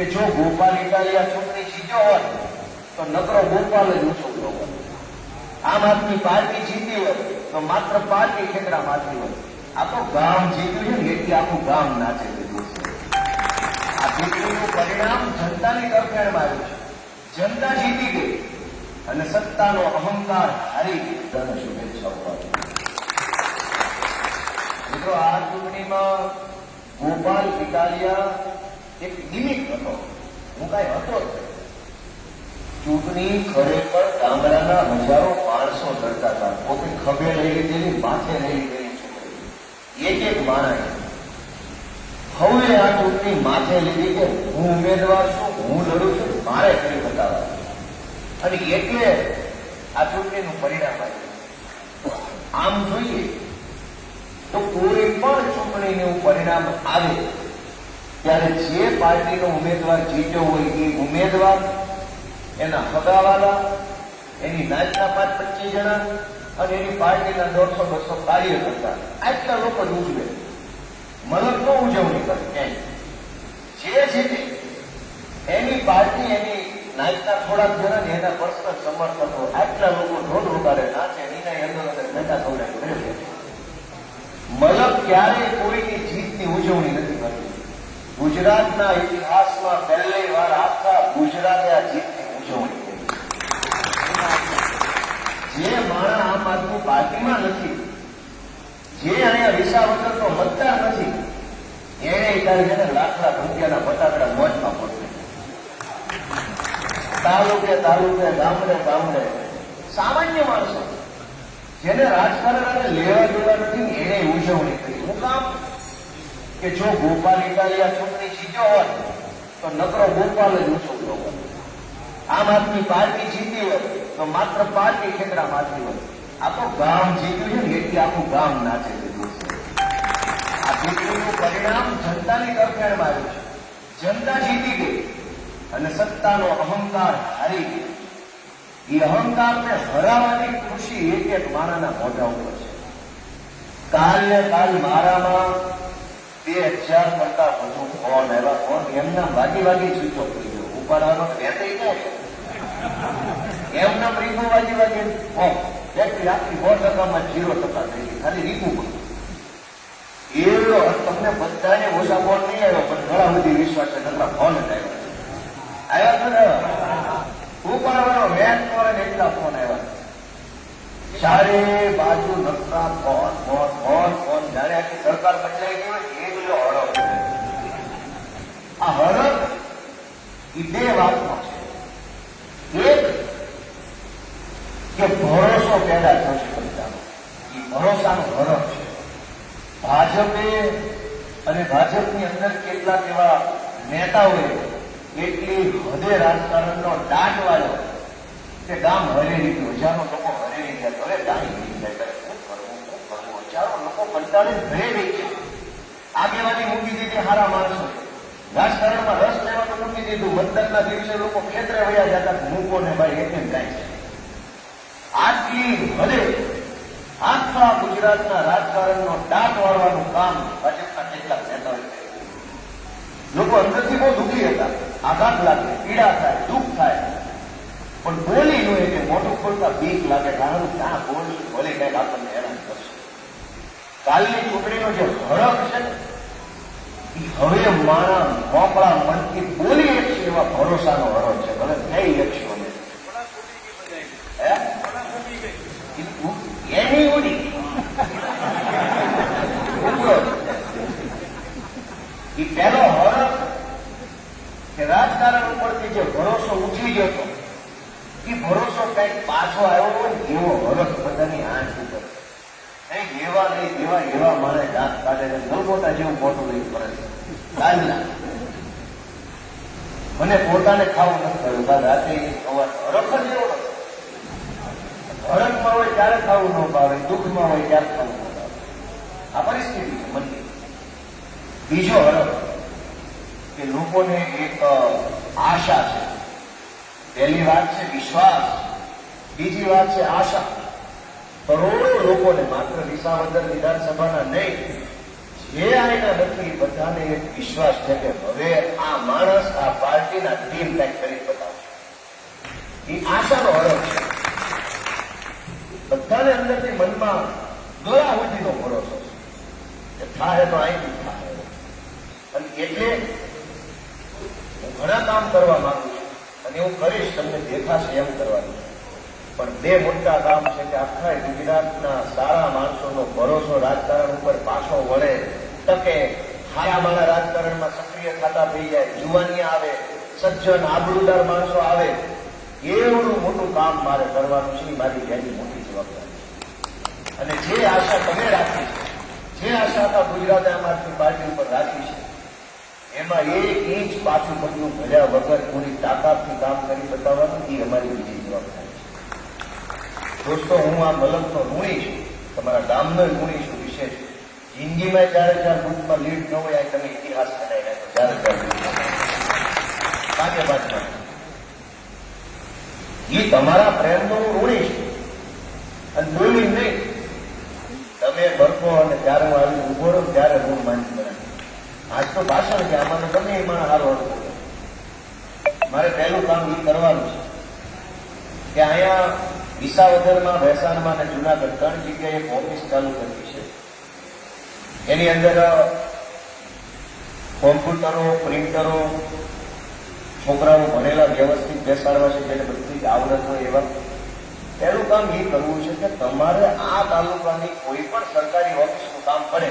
કે જો ગોપાલ ઇટાલિયા છોકરી જીત્યો હોત તો નકરો ગોપાલ જ ઉછળતો હોત આમ આદમી પાર્ટી જીતી હોય, તો માત્ર પાર્ટી ખેતરા મારતી હોય. આ તો ગામ જીત્યું છે એટલે આખું ગામ નાચે આ ચૂંટણીનું પરિણામ જનતાની તરફેણમાં આવ્યું છે. જનતા જીતી ગઈ અને સત્તાનો અહંકાર હારી બધાને શુભેચ્છાઓ મિત્રો, આ ચૂંટણીમાં ગોપાલ ઇટાલિયા એક નિમિત્ત હતો. હું કાંઈ હતો જ ચૂંટણી ખરેખર ગામડાના હજારો માણસો લડતા હતા. પોતે ખભે લઈ લીધેલી, માથે લઈ લીધેલી એક એક માણસ હવે આ ચૂંટણી માથે લીધી કે હું ઉમેદવાર છું, હું લડું છું, મારે કરી બતાવવા. અને એટલે આ ચૂંટણીનું પરિણામ આવ્યું. આમ જોઈએ તો કોઈ પણ ચૂંટણીનું પરિણામ આવે ત્યારે જે પાર્ટીનો ઉમેદવાર જીત્યો હોય એ ઉમેદવાર એના હગાવાલા, એની નાચના પાંચ પચીસ જણા અને એની પાર્ટીના દોઢસો બસો કાર્યકર્તા આટલા લોકો જ ઉજવે. મતલબ તો ઉજવણી કરે ક્યાંય. જે જીતે, એની પાર્ટી, એની નાચના થોડાક જણા ને એના પર્સનલ સમર્થકો આટલા લોકો ઢોલ વગાડે નાચે એના અંદર અંદર ઘટા ખવડાવે ઘરે ક્યારેય કોઈની જીતની ઉજવણી નથી કરતી. ગુજરાતના ઇતિહાસમાં પહેલી વાર આખા ગુજરાતે આ જીતની ઉજવણી જે માણસ આમ આદમી પાર્ટીમાં નથી, જે અહીંયા વિસાવદરનો મતદાર નથી, એને ત્યારે છે ને લાખ લાખ રૂપિયાના ફટાકડા મોજમાં પડશે તાલુકે તાલુકે, ગામડે ગામડે, સામાન્ય માણસો, જેને રાજકારણ અને લેવા દેવા નથી, એને ઉજવણી કરી. હું કામ કે જો ગોપાલિકા યા ચૂંટણી જીત્યો હોત તો નકરો ગોપાલ જ ઉછળતો હોત આમ આદમી પાર્ટી જીતી હોય, તો માત્ર પાર્ટી ખેતરા મારતી હોય. આ તો ગામ જીત્યું છે ને, એટલે આખું ગામ નાચે છે આ ચૂંટણીનું પરિણામ જનતાની તરફેણમાં આવ્યું છે. જનતા જીતી ગઈ અને સત્તાનો અહંકાર હારી ગયો. એ અહંકારને હરાવવાની ખુશી એક એક માણાના મોઢા ઉપર છે. કાલ ને કાલ મારામાં બે હજાર કરતા વધુ ફોન આવ્યા ફોન એમના વાગી વાગી સ્વિચ પડી ગયો. ઉપાડવાનો વેતઈ ક્યાં એમના રીંગો વાગી વાગી. ફોન વ્યક્તિ આખી સો ટકામાં જીરો ટકા થઈ ગઈ. ખાલી રીંગુમાં એવો તમને બધાને ઓછા ફોન નહીં આવ્યો, પણ ઘણા બધી વિશ્વાસ છે નકરા ફોન જ આવ્યો. આવ્યા છે ઉપાડવાનો વેત કરે એટલા ફોન આવ્યા. ચારે બાજુ નકરા ફોન ફોન ફોન ફોન. જ્યારે આખી સરકાર બદલાઈ ગઈ હોય. આ હડપ એ બે વાતમાં છે. એક, કે ભરોસો પેદા થશે બધાનો. એ ભરોસાનો હડપ છે. ભાજપે અને ભાજપની અંદર કેટલાક એવા નેતાઓએ એટલી હદે રાજકારણનો દાટ વાળો કે ગામ હરેલી રીતે હજારો લોકો હરેલી ગયા. હવે ગાડી ગઈ જાય શું કરવું, શું હજારો લોકો કંટાળી ભરે રહી ગયા આગેવાની મૂકી દીધી હારા માણસો રાજકારણમાં રસ લેવાનું મૂકી દીધું. મતદાનના દિવસે લોકો ખેતરે વયા જતા. મૂકો ને ભાઈ? એક જાય છે? આટલી ભલે આખા ગુજરાતના રાજકારણનો દાટ વાળવાનું કામ ભાજપના કેટલાક નેતાઓએ લોકો અંદરથી બહુ દુઃખી હતા. આઘાત લાગે, પીડા થાય, દુઃખ થાય. પણ બોલી નું એટલે મોટું ખોલતા બીક લાગે. કારણ ક્યાં બોલી ભલે કંઈક આપણને હેરાન કરશે. કાલની ચૂંટણીનો જે હડપ છે હવે માણા મોકળા મનથી બોલી એક એવા ભરોસાનો હરો છે ભલે કઈ લક્ષ્યો ને હે? એની ઉડી ઉપરો. ઈ પહેલો હરખ કે રાજકારણ ઉપરથી જે ભરોસો ઉઠી ગયો હતો એ ભરોસો કંઈક પાછો આવ્યો હોય ને એવો હરખ બધાની આંખ ઉપર કંઈક એવા નહીં એવા એવા મારે દાંત કાઢે છે નવમોટા નહીં પડે. મને પોતાને ખાવું નથી થયું રાતે ખબર હરખ જ એવો હરખમાં હોય ત્યારે ખાવું ન ભાવે, દુઃખમાં હોય ત્યારે ખાવું ન ભાવે. આ પરિસ્થિતિ છે મનની બીજો હરખ કે લોકોને એક આશા છે. પહેલી વાત છે વિશ્વાસ. બીજી વાત છે આશા. કરોડો લોકોને માત્ર વિસાવદર વિધાનસભાના નહીં આયના નથી બધાને એક વિશ્વાસ છે કે હવે આ માણસ આ પાર્ટીના ટીમ કંઈક કરી બતાવશે. એ આશાનો હરખ છે. બધાને અંદરથી મનમાં દોરા સુધીનો ભરોસો છે કે થાય તો અહીંથી થાય. અને એટલે હું ઘણા કામ કરવા માંગુ છું અને હું કરીશ તમને દેખાશે એમ કરવાનું. પણ બે મોટા કામ છે કે આખા ગુજરાતના સારા માણસોનો ભરોસો રાજકારણ ઉપર પાછો વળે તકે હારા રાજકારણમાં સક્રિય ખાતા થઈ જાય જુવાની આવે, સજ્જન, આબરૂદાર માણસો આવે, એવડું મોટું કામ મારે કરવાનું છે મારી પહેલી મોટી જવાબદારી અને જે આશા તમે રાખી છે, જે આશા આખા ગુજરાતે આમ આદમી પાર્ટી ઉપર રાખી છે, એમાં એક ઇંચ પાછું પગલું ભર્યા વગર પૂરી તાકાતથી કામ કરી બતાવવાનું, એ અમારી બીજી જવાબદારી છે. દોસ્તો, હું આ મલકનો ઋણી છું, તમારા ગામનો ઋણી છું વિશેષ. જિંદગીમાં ચારે ચાર બુથમાં લીડ ન હોય તમે ઇતિહાસ બનાવી નાખો પાંચે પાંચમાં એ તમારા પ્રેમનો હું ઋણી છું. અને બોલી નહીં. તમે બરકો અને ત્યારે હું આવી ઊભો રહું, ત્યારે હું માનતી બનાવી આજ તો ભાષણ છે, આમાં તમે એ મારા હારો અનુભવ મારે પહેલું કામ એ કરવાનું છે કે અહીંયા વિસાવદરમાં, ભેસાણમાં અને જુનાગઢ ત્રણ જગ્યાએ ઓફિસ ચાલુ કરવી છે. એની અંદર કોમ્પ્યુટરો, પ્રિન્ટરો, છોકરાઓ ભણેલા, વ્યવસ્થિત બેસાડવા છે જેને બધી આવડત હોય એવા. પહેલું કામ એ કરવું છે કે તમારે આ તાલુકાની કોઈ પણ સરકારી ઓફિસનું કામ પડે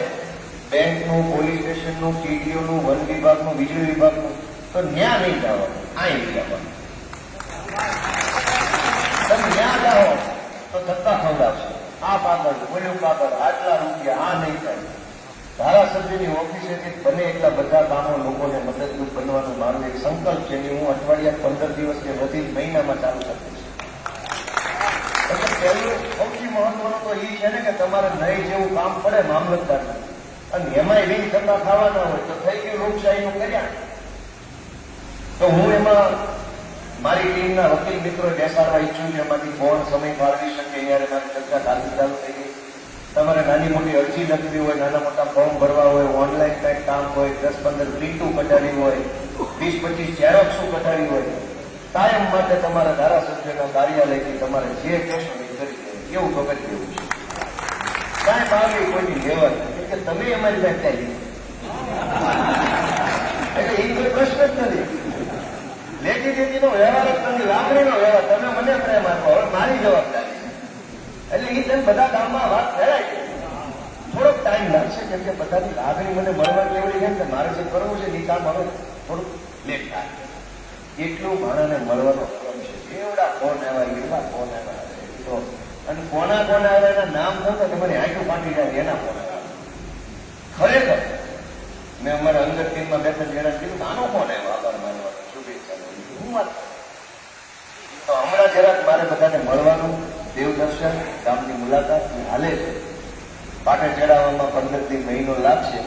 બેંકનું, પોલીસ સ્ટેશનનું, ટીડીઓનું, વન વિભાગનું, વીજળી વિભાગનું, તો ન્યા નહીં જવાનું અહીં જવાનું તમે ન્યા જાઓ, તો ધક્કા ખવડાવશે. આ પાગળ ઓલું પાગળ આટલા રૂપિયા, આ નહીં થાય. ધારાસભ્યની ઓફિસેથી બને એટલા બધા કામો લોકોને મદદરૂપ બનવાનું મારું એક સંકલ્પ છે કે હું અઠવાડિયા પંદર દિવસ કે વધી મહિનામાં ચાલુ શકીશ એટલે પહેલું સૌથી મહત્વનું તો એ છે ને કે તમારે નહીં જેવું કામ પડે મામલતદાર અને એમાંય વીજ ટકા ખાવાના હોય તો થઈ ગયું લોકશાહીનું કર્યા તો હું એમાં મારી ટીમના વકીલ મિત્રો બેસાડવા ઈચ્છું છું એમાંથી કોણ સમય ફાળવી શકે ત્યારે મારી ચર્ચા ચાલુ ચાલુ થઈ ગઈ. તમારે નાની મોટી અરજી લખવી હોય, નાના મોટા ફોર્મ ભરવા હોય ઓનલાઈન કંઈક કામ હોય, દસ પંદર પ્રિન્ટું કઢાવી હોય, વીસ પચીસ ઝેરોક્સું કઢાવી હોય, કાયમ માટે તમારા ધારાસભ્યના કાર્યાલયથી તમારે જે કહેશો એ કરી દે એવું પગત દેવું છે. કાંઈ ભાવી કોઈની લેવા નથી કે તમે અમારી પાસે એટલે એ કોઈ પ્રશ્ન જ નથી. લેતી દેતીનો વ્યવહાર જ નથી લાકડીનો વ્યવહાર, તમે મને પ્રેમ આપો, હવે મારી જવાબદારી. એટલે એ તેમ બધા ગામમાં વાત ફેલાય થોડોક ટાઈમ લાગશે કેમ કે બધાની લાગણી મને મળવા કેવડી છે કે મારે જે કરવું છે એ કામ હવે થોડુંક લેટ થાય. એટલું માણસને મળવાનો ક્રમ છે. એવડા ફોન આવ્યા, એવા ફોન આવ્યા. તો અને કોના કોના આવ્યા, એના નામ થતો તો મને આંખો ફાટી જાય એના ફોન ખરેખર, મેં અમારા અંગત ટીમમાં બે ત્રણ જણા કીધું, નાનો ફોન આવ્યો, આભાર માનવાનો શુભેચ્છા હું વાત તો હમણાં જરાક મારે બધાને મળવાનું દેવદર્શન ગામની મુલાકાત હાલે છે. પાટણ ચડાવવામાં પંદરથી મહિનો લાગશે,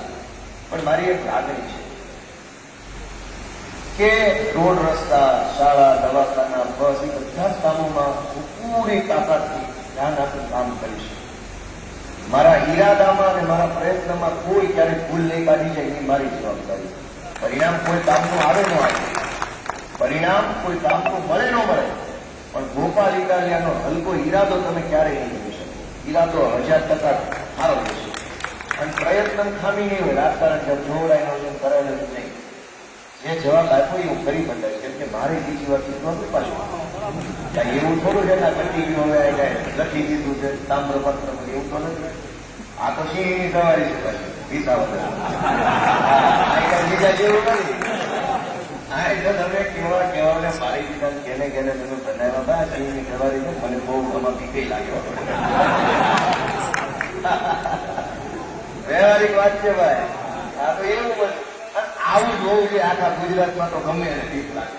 પણ મારી એક લાગણી છે કે રોડ રસ્તા, શાળા, દવાખાના, બસ એ બધા જ કામોમાં હું પૂરી તાકાતથી ધ્યાન આપી કામ કરીશ મારા ઈરાદામાં અને મારા પ્રયત્નમાં કોઈ ક્યારેક ભૂલ નહીં કાઢી જાય એ મારી જવાબદારી પરિણામ કોઈ કામનું આવે ન આવે. પરિણામ કોઈ કામનું મળે ન મળે. પણ ગોપાલ ઇટાલિયાનો હલકો ઈરાદો તમે ક્યારેય નહીં જોઈ શકો. ઈરાદો હજાર ટકા સારો રહેશે અને પ્રયત્ન ખામી નહીં હોય રાજકારણ જેમ જોડાયેલો જેમ કરાયેલો નહીં. જે જવાબ આપ્યો એ હું કરી બતાવીશ, કેમ કે મારે બીજી વાર નથી પાછું એવું થોડું છે ના કટી ગયું હવે આ કાંઈ લખી દીધું છે તામ્રપત્ર એવું તો નથી. આ તો સિંહની સવારી છે પાછી આ બીજા જેવું નથી. હા એટલે તમે કેવા કેવાને મારી દીધા કેને કેને તમે સિંહની સવારી મને બહુ આમાં બીકે લાગ્યો વ્યવહારિક વાત છે ભાઈ. આ તો એવું બધું આવું જોવું જોઈએ આખા ગુજરાતમાં તો ગમે એને બીક લાગે.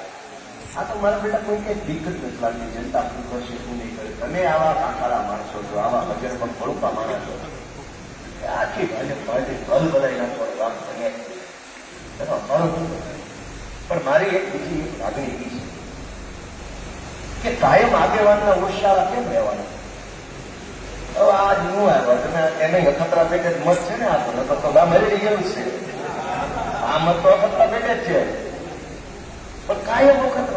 આ તો મારા બેટા કોઈ કઈ બીક જ નથી લાગતી. જનતા શું કરશે શું નહીં કરે. તમે આવા કાંઠાળા માણસો છો, આવા હજાર પણ ભડુકા માણસો આખી ભાજપ પાર્ટી ભલ ભલાઈ નાખવાનું કામ કરે પણ મારી એક બીજી એક લાગણી એવી છે. કે કાયમ આગેવાનના ઓછાળા કેમ રહેવાના? હવે આ જ હું આવ્યો. તમે એને અખતરા પેટે જ મત છે ને આ તો. નકર તો ગામ હરી ગયેલું છે. આ મત તો અખતરા પેટે જ છે. પણ કાયમ વખત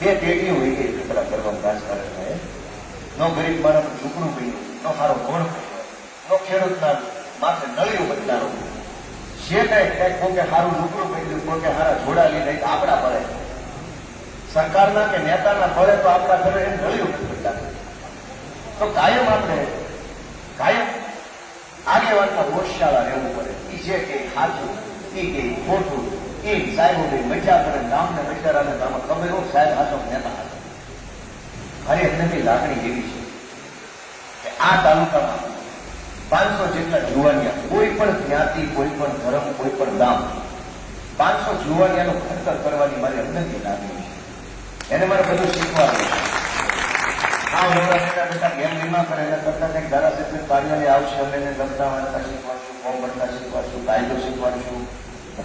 બે પેઢી હોય ગઈ ટુકડા કરવાનું રાજકારણમાં નો ગરીબ માણસ ઝૂકડું ગયું નો સારો ગુણ નો ખેડૂતના માથે નળિયું બદલારો જે કઈ કાંઈક કોકે સારું ઝૂકડું પડ્યું કોકે સારા જોડા એ આપણા પડે સરકારના કે નેતાના ફળે તો આપણા ઘરે એમ મળ્યું તો કાયમ આપણે કાયમ આગેવાનના હોશિયાળા રહેવું પડે. એ જે કે સાચું એ કે ખોટું એ સાહેબો મજા કરે, ગામને બચારાને ગામમાં ખબર હું સાહેબ હાથો નેતા હાચો મારી અંદરની લાગણી એવી છે કે આ તાલુકામાં પાંચસો જેટલા જુવાનિયા, કોઈ પણ જ્ઞાતિ, કોઈ પણ ધર્મ, કોઈ પણ ગામ, પાંચસો જુવાનિયાનું ખતર કરવાની મારી અંદરની લાગણી છે એને મારે બધું શીખવાનું આ મોટા ગેમ વીમા કરે કરતા કંઈક ધારાસભ્ય કાર્યાલય આવશે, અમે એને શીખવાડશું, ફોર્મ ભરતા શીખવાડશું, કાયદો શીખવાડશું,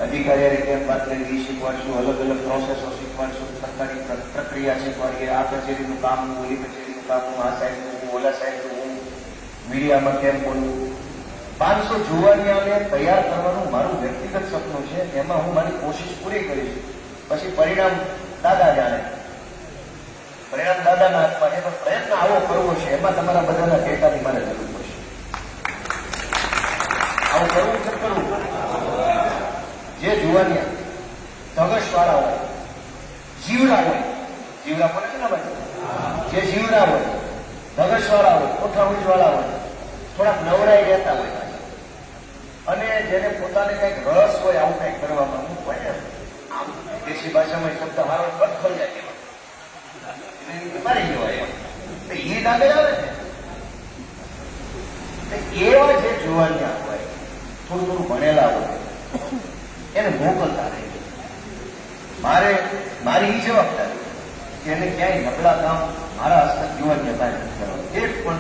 અધિકારી રીતે વાત શીખવાડશું, અલગ અલગ પ્રોસેસો શીખવાડશું, સરકારી પ્રક્રિયા શીખવાડીએ, આ કચેરીનું કામ ઓલી કચેરીનું કામ આ સાહેબનું હું, ઓલા સાહેબનું હું, મીડિયામાં કેમ બોલવું પાંચસો જુવાનિયાને તૈયાર કરવાનું મારું વ્યક્તિગત સપનું છે, એમાં હું મારી કોશિશ પૂરી કરીશ. પછી પરિણામ દાદા જાણે પરિણામ દાદાના હાથમાં છે, પણ પ્રયત્ન આવો કરવો છે, એમાં તમારા બધાના ટેકાની મારે જરૂર પડશે. આવું કરવું છે, કરવું જે જુવાનિયા ધગશવાળા હોય, જીવડા હોય, જીવડા છે ને ભાઈ? જે જીવડા હોય, ધગશવાળા હોય કોઠાઉંચવાળા હોય, થોડાક નવરાઈ રહેતા હોય. અને જેને પોતાને કંઈક રસ હોય, આવું કંઈક કરવામાં અમુક હોય આમ દેશી ભાષામાં શબ્દ મારો કટ થઈ જાય. જે મારે, મારી એ જવાબદારી કે એને ક્યાંય નબળા કામ મારા હસ્તક જુવાનિયા પાસે નથી એક પણ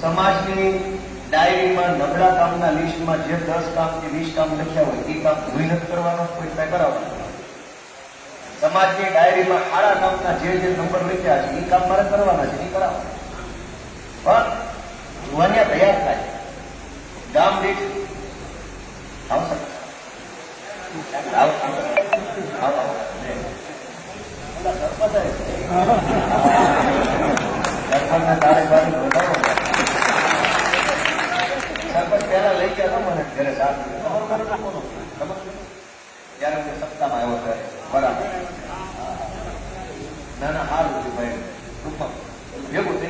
સમાજની ડાયરીમાં નબળા કામના લિસ્ટમાં જે દસ કામ કે વીસ કામ લખ્યા હોય એ કામ ભૂલ નથી કરવાનો કોઈ ટ્રાય કરાવવાનો. સમાજની ડાયરીમાં ખાડા કામના જે જે નંબર લખ્યા છે એ કામ મારે કરવાના છે એ કરાવો. પણ જુવાનિયા તૈયાર થાય. ગામ દીઠ આવશે. સરપંચને તારે બાજુ વધારો સરપંચ પહેલા લઈ ગયા મને, ઘરે સાથ? ત્યારે હું સત્તામાં આવ્યો ત્યારે. બરાબર. ના ના સારું છે ભાઈ. ભેગું થઈ